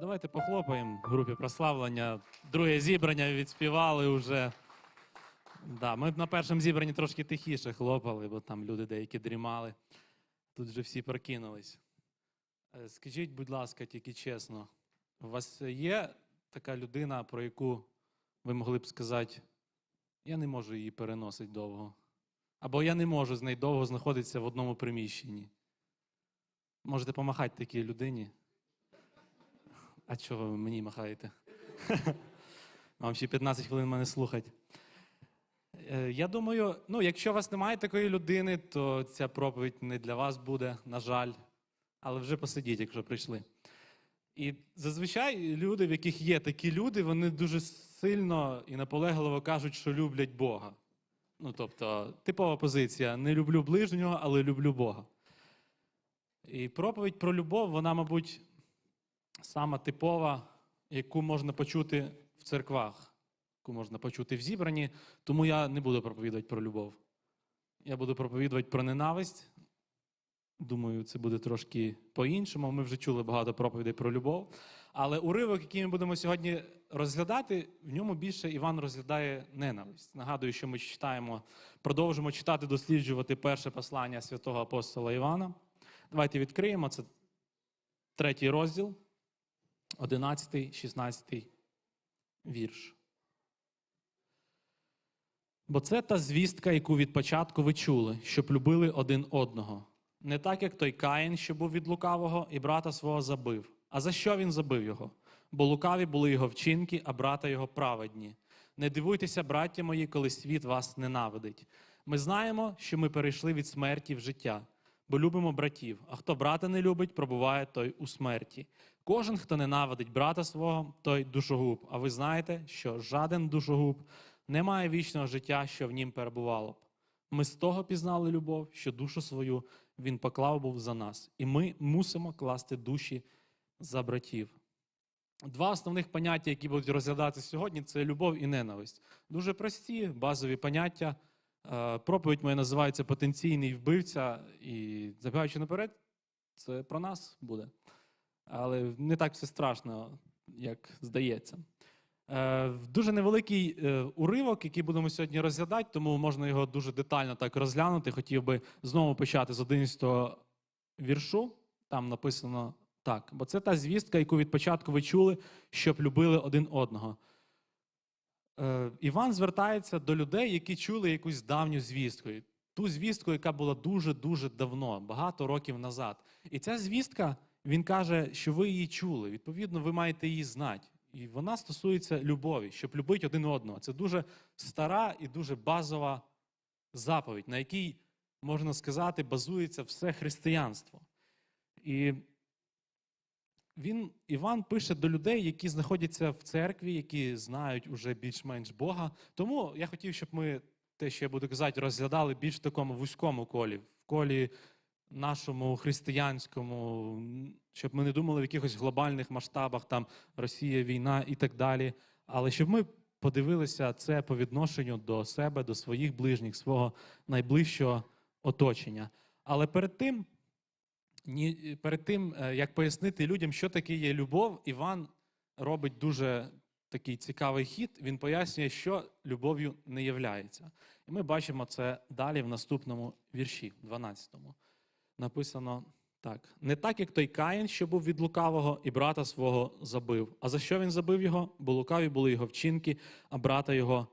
Давайте похлопаємо групі прославлення. Друге зібрання відспівали вже. Да, ми на першому зібранні трошки тихіше хлопали, бо там люди деякі дрімали. Тут вже всі прокинулись. Е, Скажіть, будь ласка, тільки чесно, у вас є така людина, про яку ви могли б сказати, я не можу її переносити довго. Або я не можу з нею довго знаходитися в одному приміщенні. Можете помахати такій людині. А чого ви мені махаєте? Вам ще 15 хвилин мене слухати. Е, Я думаю, ну, якщо у вас немає такої людини, то ця проповідь не для вас буде, на жаль. Але вже посидіть, якщо прийшли. І зазвичай люди, в яких є такі люди, вони дуже сильно і наполегливо кажуть, що люблять Бога. Ну, тобто, типова позиція: не люблю ближнього, але люблю Бога. І проповідь про любов, вона, мабуть, сама типова, яку можна почути в церквах, яку можна почути в зібранні. Тому я не буду проповідувати про любов. Я буду проповідувати про ненависть. Думаю, це буде трошки по-іншому. Ми вже чули багато проповідей про любов. Але уривок, який ми будемо сьогодні розглядати, в ньому більше Іван розглядає ненависть. Нагадую, що ми читаємо, продовжимо читати, досліджувати перше послання святого апостола Івана. Давайте відкриємо. Це третій розділ, 11, 16 вірш. Бо це та звістка, яку від початку ви чули, щоб любили один одного. Не так, як той Каїн, що був від лукавого, і брата свого забив. А за що він забив його? Бо лукаві були його вчинки, а брата його праведні. Не дивуйтеся, браття мої, коли світ вас ненавидить. Ми знаємо, що ми перейшли від смерті в життя, бо любимо братів. А хто брата не любить, пробуває той у смерті. Кожен, хто ненавидить брата свого, той душогуб. А ви знаєте, що жаден душогуб не має вічного життя, що в нім перебувало б. Ми з того пізнали любов, що душу свою він поклав був за нас, і ми мусимо класти душі за братів. Два основних поняття, які будуть розглядати сьогодні, це любов і ненависть. Дуже прості, базові поняття. Е, Проповідь моя називається Потенційний вбивця, і забігаючи наперед, це про нас буде. Але не так все страшно, як здається. Е, Дуже невеликий е, уривок, який будемо сьогодні розглядати, тому можна його дуже детально так розглянути. Хотів би знову почати з 11 віршу. Там написано так: бо це та звістка, яку від початку ви чули, щоб любили один одного. Е, Іван звертається до людей, які чули якусь давню звістку. Ту звістку, яка була дуже-дуже давно, багато років назад. І ця звістка, він каже, що ви її чули. Відповідно, ви маєте її знати. І вона стосується любові, щоб любити один одного. Це дуже стара і дуже базова заповідь, на якій, можна сказати, базується все християнство. І він, Іван пише до людей, які знаходяться в церкві, які знають уже більш-менш Бога. Тому я хотів, щоб ми те, що я буду казати, розглядали більш в такому вузькому колі, в колі нашому християнському, щоб ми не думали в якихось глобальних масштабах, там Росія, війна і так далі. Але щоб ми подивилися це по відношенню до себе, до своїх ближніх, свого найближчого оточення. Але перед тим, ні, перед тим, е, як пояснити людям, що таке є любов, Іван робить дуже такий цікавий хід. Він пояснює, що любов'ю не являється. І ми бачимо це далі в наступному вірші, 12-му. Написано так: не так, як той Каїн, що був від лукавого, і брата свого забив. А за що він забив його? Бо лукаві були його вчинки, а брата його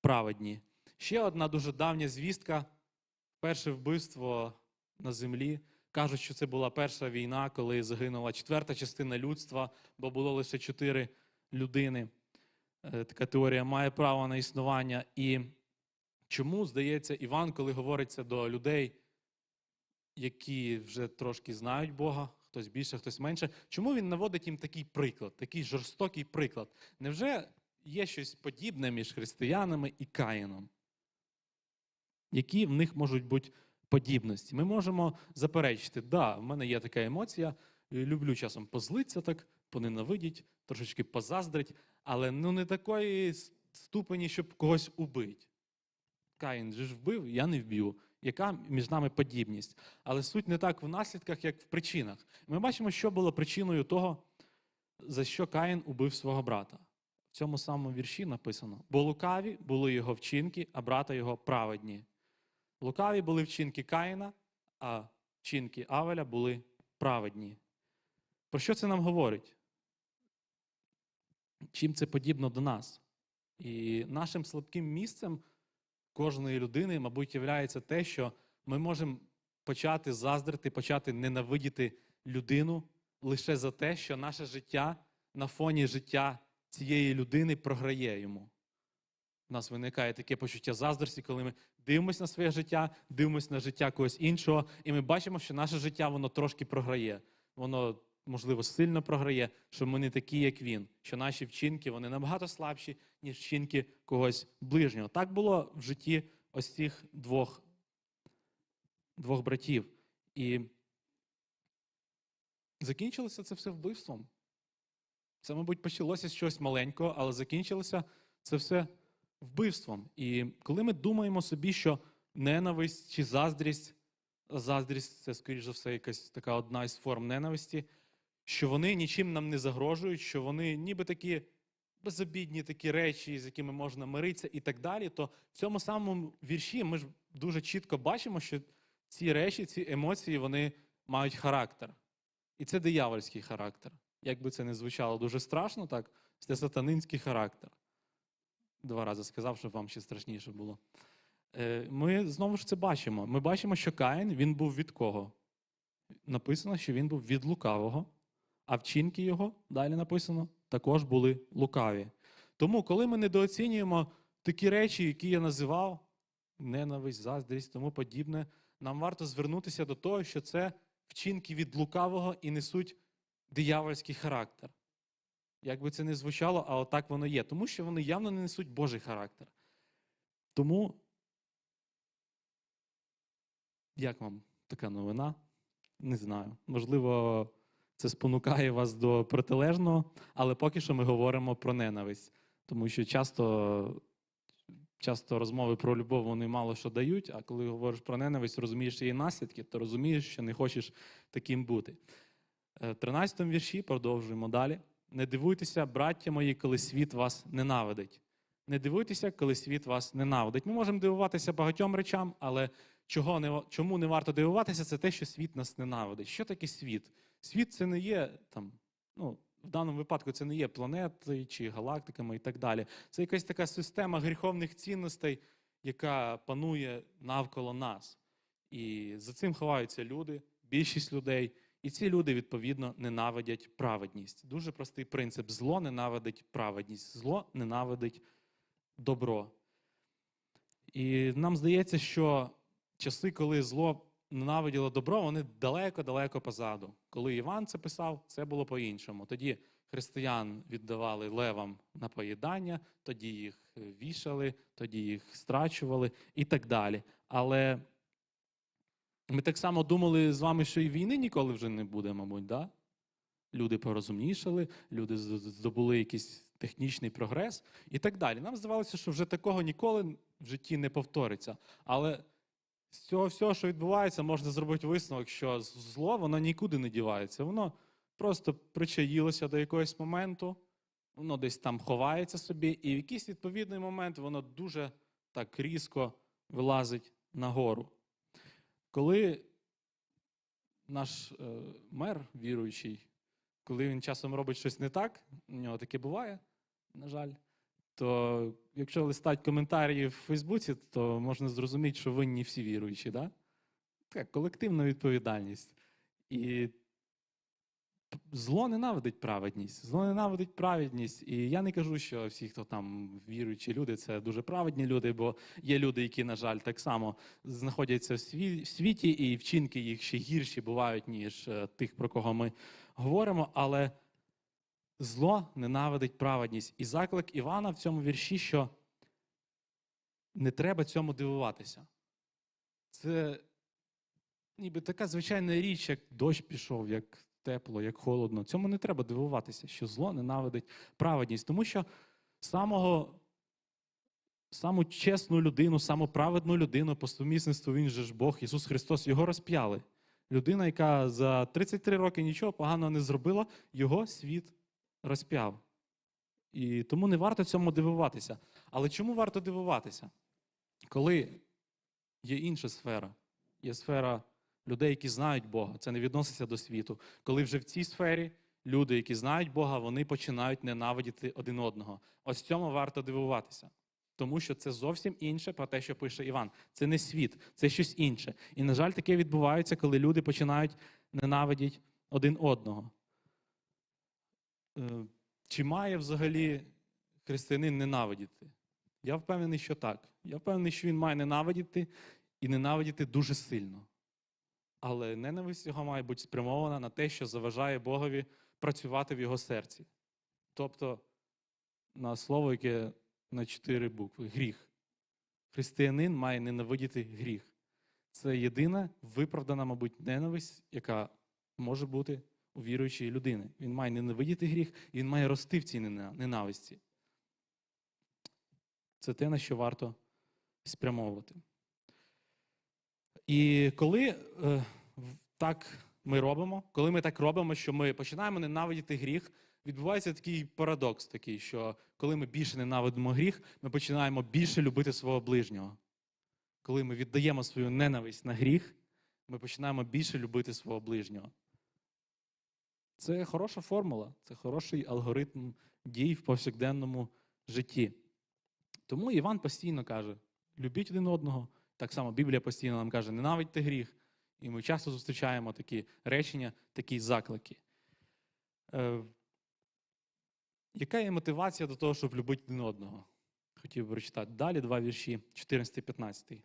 праведні. Ще одна дуже давня звістка: перше вбивство на землі. Кажуть, що це була перша війна, коли загинула четверта частина людства, бо було лише чотири людини. Е, Така теорія має право на існування. І чому, здається, Іван, коли говориться до людей, які вже трошки знають Бога, хтось більше, хтось менше, чому він наводить їм такий приклад, такий жорстокий приклад? Невже є щось подібне між християнами і Каїном? Які в них можуть бути подібності? Ми можемо заперечити, да, в мене є така емоція, люблю часом позлитися так, поненавидіть, трошечки позаздрить, але ну не такої ступені, щоб когось убити. Каїн же ж вбив, я не вб'ю. Яка між нами подібність? Але суть не так в наслідках, як в причинах. Ми бачимо, що було причиною того, за що Каїн убив свого брата. В цьому самому вірші написано: бо лукаві були його вчинки, а брата його праведні. Лукаві були вчинки Каїна, а вчинки Авеля були праведні. Про що це нам говорить? Чим це подібно до нас? І нашим слабким місцем кожної людини, мабуть, є те, що ми можемо почати заздрити, почати ненавидіти людину лише за те, що наше життя на фоні життя цієї людини програє йому. У нас виникає таке почуття заздрості, коли ми дивимося на своє життя, дивимося на життя когось іншого, і ми бачимо, що наше життя воно трошки програє. Воно, можливо, сильно програє, що ми не такі, як він, що наші вчинки вони набагато слабші, ніж вчинки когось ближнього. Так було в житті ось цих двох, двох братів. І закінчилося це все вбивством. Це, мабуть, почалося з чогось маленького, але закінчилося це все вбивством. І коли ми думаємо собі, що ненависть чи заздрість, заздрість це, скоріш за все, якась така одна із форм ненависті, що вони нічим нам не загрожують, що вони ніби такі безобідні такі речі, з якими можна миритися і так далі, то в цьому самому вірші ми ж дуже чітко бачимо, що ці речі, ці емоції, вони мають характер. І це диявольський характер. Як би це не звучало дуже страшно, так, це сатанинський характер. Два рази сказав, щоб вам ще страшніше було. Е, Ми знову ж це бачимо. Ми бачимо, що Каїн він був від кого? Написано, що він був від лукавого, а вчинки його, далі написано, також були лукаві. Тому, коли ми недооцінюємо такі речі, які я називав, ненависть, заздрість, тому подібне, нам варто звернутися до того, що це вчинки від лукавого і несуть диявольський характер. Як би це не звучало, а отак воно є. Тому що вони явно не несуть Божий характер. Тому, як вам така новина? Не знаю. Можливо, це спонукає вас до протилежного, але поки що ми говоримо про ненависть. Тому що часто, часто розмови про любов вони мало що дають, а коли говориш про ненависть, розумієш її наслідки, то розумієш, що не хочеш таким бути. Е, В 13 вірші продовжуємо далі. Не дивуйтеся, браття мої, коли світ вас ненавидить. Не дивуйтеся, коли світ вас ненавидить. Ми можемо дивуватися багатьом речам, але чого не, чому не варто дивуватися, це те, що світ нас ненавидить. Що таке світ? Світ це не є там, ну, в даному випадку це не є планети чи галактиками і так далі. Це якась така система гріховних цінностей, яка панує навколо нас. І за цим ховаються люди, більшість людей. І ці люди, відповідно, ненавидять праведність. Дуже простий принцип: зло ненавидить праведність, зло ненавидить добро. І нам здається, що часи, коли зло ненавиділо добро, вони далеко-далеко позаду. Коли Іван це писав, це було по-іншому. Тоді християн віддавали левам на поїдання, тоді їх вішали, тоді їх страчували і так далі. Але ми так само думали з вами, що і війни ніколи вже не буде, мабуть, да? Люди порозумнішали, люди здобули якийсь технічний прогрес і так далі. Нам здавалося, що вже такого ніколи в житті не повториться. Але з цього всього, що відбувається, можна зробити висновок, що зло воно нікуди не дівається. Воно просто причаїлося до якогось моменту, воно десь там ховається собі, і в якийсь відповідний момент воно дуже так різко вилазить нагору. Коли наш е, мер віруючий, коли він часом робить щось не так, у нього таке буває, на жаль, то якщо листати коментарі в Фейсбуці, то можна зрозуміти, що винні всі віруючі, да? така колективна відповідальність. І зло ненавидить праведність. Зло ненавидить праведність. І я не кажу, що всі, хто там віруючі люди, це дуже праведні люди, бо є люди, які, на жаль, так само знаходяться в світі, і вчинки їх ще гірші бувають, ніж е, тих, про кого ми говоримо. Але зло ненавидить праведність. І заклик Івана в цьому вірші, що не треба цьому дивуватися. Це ніби така звичайна річ, як дощ пішов, як тепло, як холодно. Цьому не треба дивуватися, що зло ненавидить праведність. Тому що самого, саму чесну людину, саму праведну людину по сумісництву він же ж Бог, Ісус Христос, його розп'яли. Людина, яка за 33 роки нічого поганого не зробила, його світ розп'яв. І тому не варто цьому дивуватися. Але чому варто дивуватися? Коли є інша сфера, є сфера людей, які знають Бога, це не відноситься до світу. Коли вже в цій сфері люди, які знають Бога, вони починають ненавидіти один одного. Ось цьому варто дивуватися. Тому що це зовсім інше про те, що пише Іван. Це не світ, це щось інше. І, на жаль, таке відбувається, коли люди починають ненавидіти один одного. Е, Чи має взагалі християнин ненавидіти? Я впевнений, що так. Я впевнений, що він має ненавидіти і ненавидіти дуже сильно. Але ненависть його має бути спрямована на те, що заважає Богові працювати в його серці. Тобто на слово, яке на чотири букви гріх. Християнин має ненавидіти гріх. Це єдина виправдана, мабуть, ненависть, яка може бути у віруючої людини. Він має ненавидіти гріх, і він має рости в цій ненависті. Це те, на що варто спрямовувати. І коли е, так ми робимо, коли ми так робимо, що ми починаємо ненавидіти гріх, відбувається такий парадокс, такий, що коли ми більше ненавидимо гріх, ми починаємо більше любити свого ближнього. Коли ми віддаємо свою ненависть на гріх, ми починаємо більше любити свого ближнього. Це хороша формула, це хороший алгоритм дій в повсякденному житті. Тому Іван постійно каже: любіть один одного. Так само Біблія постійно нам каже, ненавидьте гріх. І ми часто зустрічаємо такі речення, такі заклики. Е, яка є мотивація до того, щоб любити один одного? Хотів би прочитати далі два вірші, 14 15.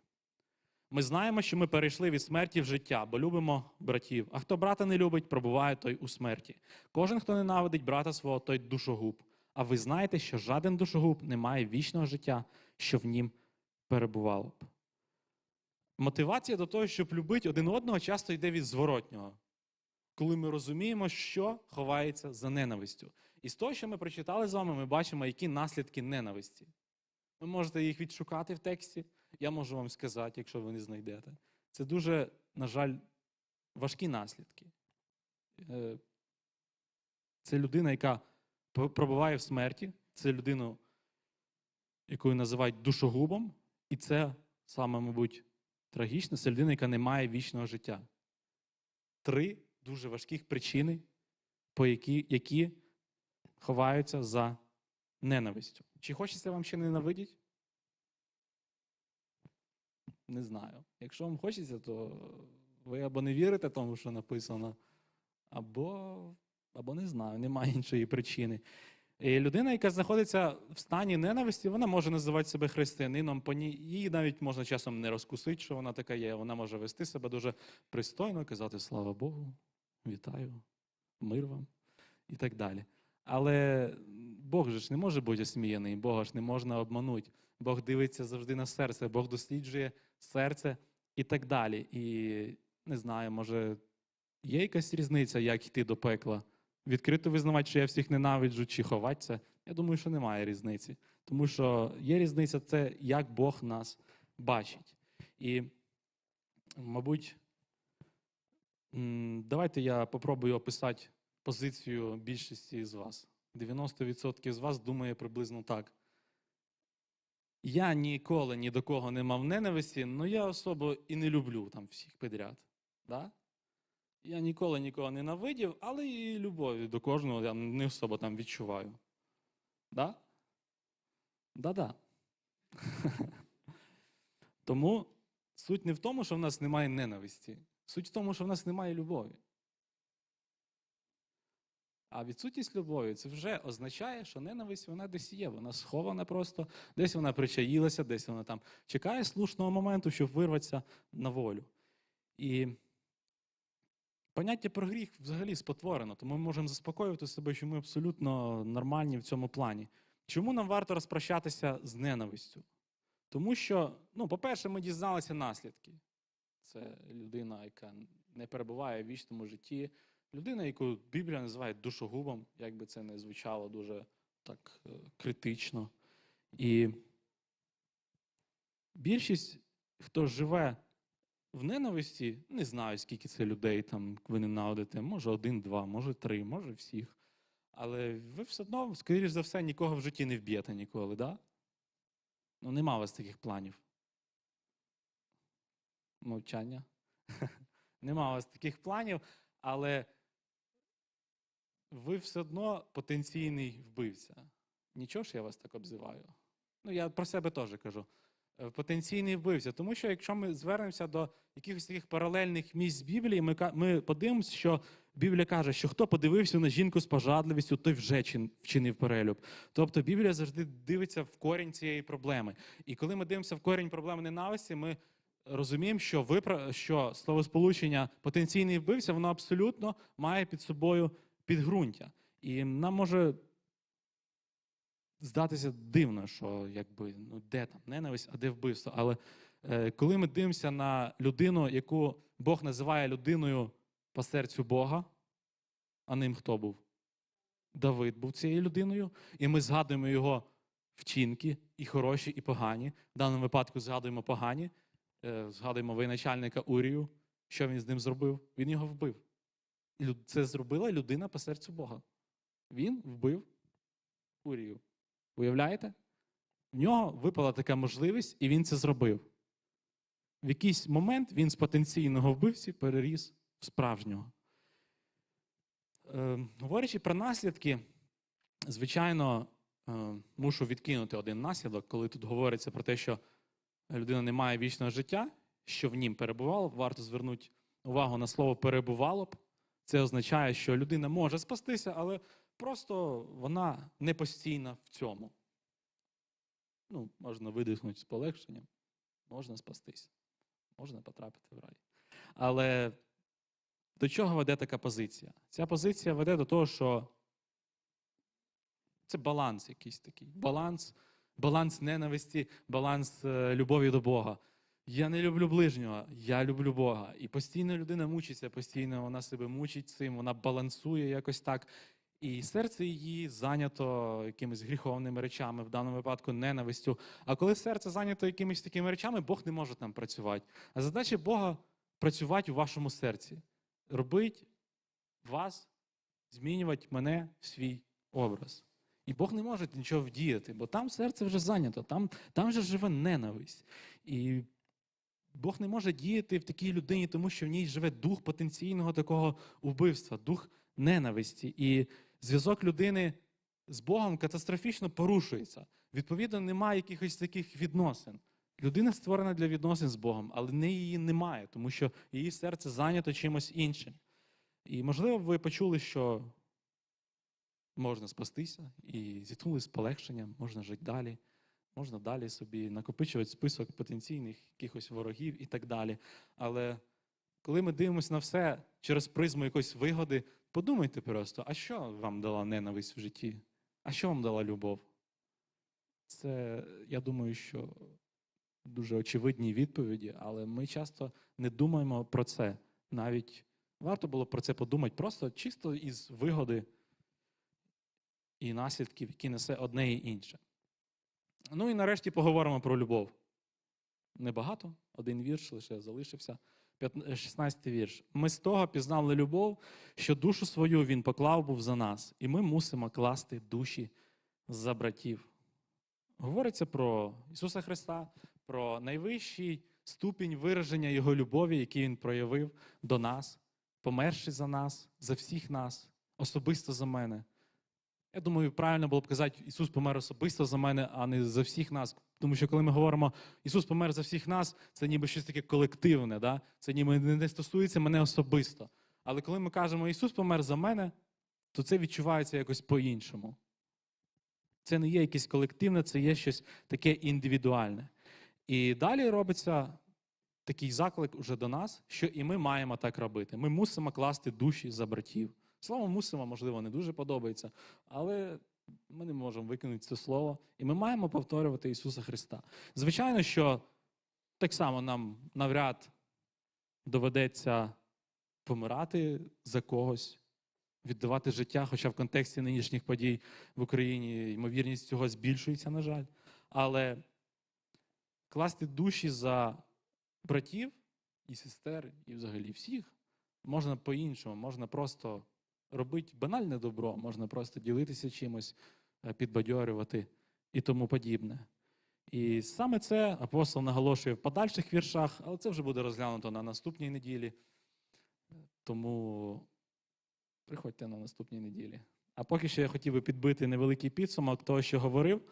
Ми знаємо, що ми перейшли від смерті в життя, бо любимо братів. А хто брата не любить, пробуває той у смерті. Кожен, хто ненавидить брата свого, той душогуб. А ви знаєте, що жаден душогуб не має вічного життя, що в нім перебувало б. Мотивація до того, щоб любити один одного, часто йде від зворотнього, коли ми розуміємо, що ховається за ненавистю. І з того, що ми прочитали з вами, ми бачимо, які наслідки ненависті. Ви можете їх відшукати в тексті, я можу вам сказати, якщо ви не знайдете. Це дуже, на жаль, важкі наслідки. Е, Це людина, яка пробуває в смерті, це людину, яку називають душогубом, і це саме, мабуть, трагічно, це людина, яка не має вічного життя. Три дуже важких причини, по які, які ховаються за ненавистю. Чи хочеться вам ще ненавидіти? Не знаю. Якщо вам хочеться, то ви або не вірите тому, що написано, або, або не знаю, немає іншої причини. І людина, яка знаходиться в стані ненависті, вона може називати себе християнином, по ній її навіть можна часом не розкусити, що вона така є. Вона може вести себе дуже пристойно, казати слава Богу, вітаю, мир вам і так далі. Але Бог же ж не може бути осміяний, Бога ж не можна обманути. Бог дивиться завжди на серце, Бог досліджує серце і так далі. І не знаю, може, є якась різниця, як йти до пекла. Відкрито визнавати, що я всіх ненавиджу, чи ховатися. Я думаю, що немає різниці. Тому що є різниця це, як Бог нас бачить. І, мабуть, давайте я попробую описати позицію більшості з вас. 90% з вас думає приблизно так. Я ніколи ні до кого не мав ненависті, але я особо і не люблю там всіх підряд. Да? Я ніколи нікого не ненавидів, але і любові до кожного я не особо там відчуваю. Да? Да-да. Тому суть не в тому, що в нас немає ненависті. Суть в тому, що в нас немає любові. А відсутність любові це вже означає, що ненависть вона десь є, вона схована просто, десь вона причаїлася, десь вона там чекає слушного моменту, щоб вирватися на волю. І поняття про гріх взагалі спотворено, тому ми можемо заспокоювати себе, що ми абсолютно нормальні в цьому плані. Чому нам варто розпрощатися з ненавистю? Тому що, ну, по-перше, ми дізналися наслідки. Це людина, яка не перебуває в вічному житті, людина, яку Біблія називає душогубом, як би це не звучало дуже так е, критично. І більшість, хто живе в ненависті, не знаю, скільки це людей там ви ненавидите, може один, два, може три, може всіх. Але ви все одно, скоріш за все, нікого в житті не вб'єте ніколи, да? Ну, нема у вас таких планів. Мовчання. Нема у вас таких планів, але ви все одно потенційний вбивця. Нічого ж я вас так обзиваю. Ну, я про себе теж кажу. Е, Потенційний вбивця. Тому що якщо ми звернемося до якихось таких паралельних місць Біблії, ми, ми подивимося, що Біблія каже, що хто подивився на жінку з пожадливістю, той вже вчинив перелюб. Тобто Біблія завжди дивиться в корінь цієї проблеми. І коли ми дивимося в корінь проблеми ненависті, ми розуміємо, що, випра... що словосполучення потенційний вбивця, воно абсолютно має під собою підґрунтя. І нам може здатися дивно, що якби ну де там ненависть, а де вбивство. Але е, коли ми дивимося на людину, яку Бог називає людиною по серцю Бога, а ним хто був? Давид був цією людиною, і ми згадуємо його вчинки, і хороші, і погані. В даному випадку згадуємо погані, е, згадуємо воєначальника Урію. Що він з ним зробив? Він його вбив. Це зробила людина по серцю Бога. Він вбив Урію. Уявляєте? В нього випала така можливість, і він це зробив. В якийсь момент він з потенційного вбивці переріс в справжнього. Е, говорячи про наслідки, звичайно, е, мушу відкинути один наслідок, коли тут говориться про те, що людина не має вічного життя, що в нім перебувало, варто звернути увагу на слово перебувало б. Це означає, що людина може спастися, але просто вона не постійна в цьому. Ну, можна видихнути з полегшенням, можна спастись, можна потрапити в рай. Але до чого веде така позиція? Ця позиція веде до того, що це баланс якийсь такий. Баланс, баланс ненависті, баланс е, любові до Бога. Я не люблю ближнього, я люблю Бога. І постійно людина мучиться, постійно вона себе мучить цим, вона балансує якось так. І серце її зайнято якимись гріховними речами, в даному випадку ненавистю. А коли серце зайнято якимись такими речами, Бог не може там працювати. А задача Бога працювати у вашому серці, робити вас, змінювати мене в свій образ. І Бог не може нічого вдіяти, бо там серце вже зайнято, там, там вже живе ненависть. І Бог не може діяти в такій людині, тому що в ній живе дух потенційного такого вбивства, дух ненависті. І зв'язок людини з Богом катастрофічно порушується. Відповідно, немає якихось таких відносин. Людина створена для відносин з Богом, але не її немає, тому що її серце зайнято чимось іншим. І, можливо, ви почули, що можна спастися і зітхнули з полегшенням, можна жити далі, можна далі собі накопичувати список потенційних якихось ворогів і так далі. Але коли ми дивимося на все через призму якоїсь вигоди, подумайте просто, а що вам дала ненависть в житті? А що вам дала любов? Це, я думаю, що дуже очевидні відповіді, але ми часто не думаємо про це. Навіть варто було про це подумати просто чисто із вигоди і наслідків, які несе одне і інше. Ну і нарешті поговоримо про любов. Небагато, один вірш лише залишився. 16 вірш. Ми з того пізнали любов, що душу свою він поклав був за нас, і ми мусимо класти душі за братів. Говориться про Ісуса Христа, про найвищий ступінь вираження Його любові, який Він проявив до нас, померши за нас, за всіх нас, особисто за мене. Я думаю, правильно було б казати, Ісус помер особисто за мене, а не за всіх нас. Тому що коли ми говоримо, Ісус помер за всіх нас, це ніби щось таке колективне, да? це ніби не стосується мене особисто. Але коли ми кажемо Ісус помер за мене, то це відчувається якось по-іншому. Це не є якесь колективне, це є щось таке індивідуальне. І далі робиться такий заклик уже до нас, що і ми маємо так робити. Ми мусимо класти душі за братів. Слово мусимо, можливо, не дуже подобається, але ми не можемо викинути це слово, і ми маємо повторювати Ісуса Христа. Звичайно, що так само нам навряд доведеться помирати за когось, віддавати життя, хоча в контексті нинішніх подій в Україні ймовірність цього збільшується, на жаль. Але класти душі за братів і сестер, і взагалі всіх можна по-іншому, можна просто робити банальне добро, можна просто ділитися чимось, е, підбадьорювати і тому подібне. І саме це апостол наголошує в подальших віршах, але це вже буде розглянуто на наступній неділі. Тому приходьте на наступній неділі. А поки що я хотів би підбити невеликий підсумок того, що говорив.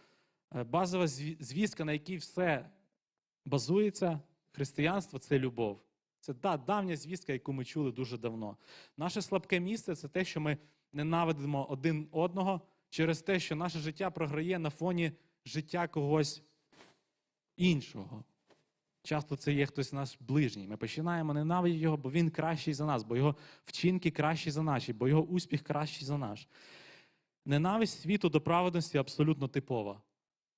Е, Базова звістка, на якій все базується, християнство це любов. Це та давня звістка, яку ми чули дуже давно. Наше слабке місце це те, що ми ненавидимо один одного через те, що наше життя програє на фоні життя когось іншого. Часто це є хтось наш ближній. Ми починаємо ненавидіти його, бо він кращий за нас, бо його вчинки кращі за наші, бо його успіх кращий за наш. Ненависть світу до праведності абсолютно типова.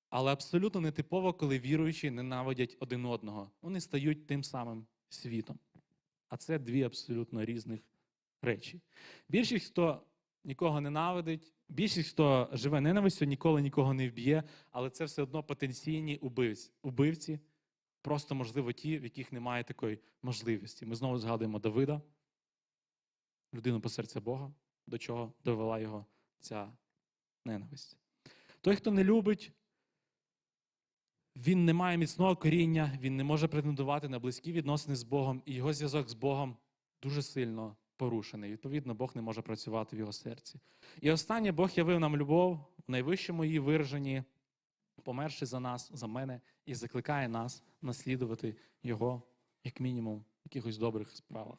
Але абсолютно не типово, коли віруючі ненавидять один одного. Вони стають тим самим світом. А це дві абсолютно різних речі. Більшість, хто нікого ненавидить, більшість, хто живе ненавистю, ніколи нікого не вб'є, але це все одно потенційні убивці. убивці, просто, можливо, ті, в яких немає такої можливості. Ми знову згадуємо Давида, людину по серця Бога, до чого довела його ця ненависть. Той, хто не любить, він не має міцного коріння, він не може претендувати на близькі відносини з Богом, і його зв'язок з Богом дуже сильно порушений. Відповідно, Бог не може працювати в його серці. І останнє Бог явив нам любов в найвищому її вираженні, померши за нас, за мене, і закликає нас наслідувати Його, як мінімум, в якихось добрих справах.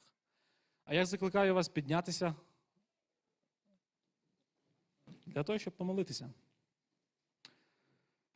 А я закликаю вас піднятися для того, щоб помолитися.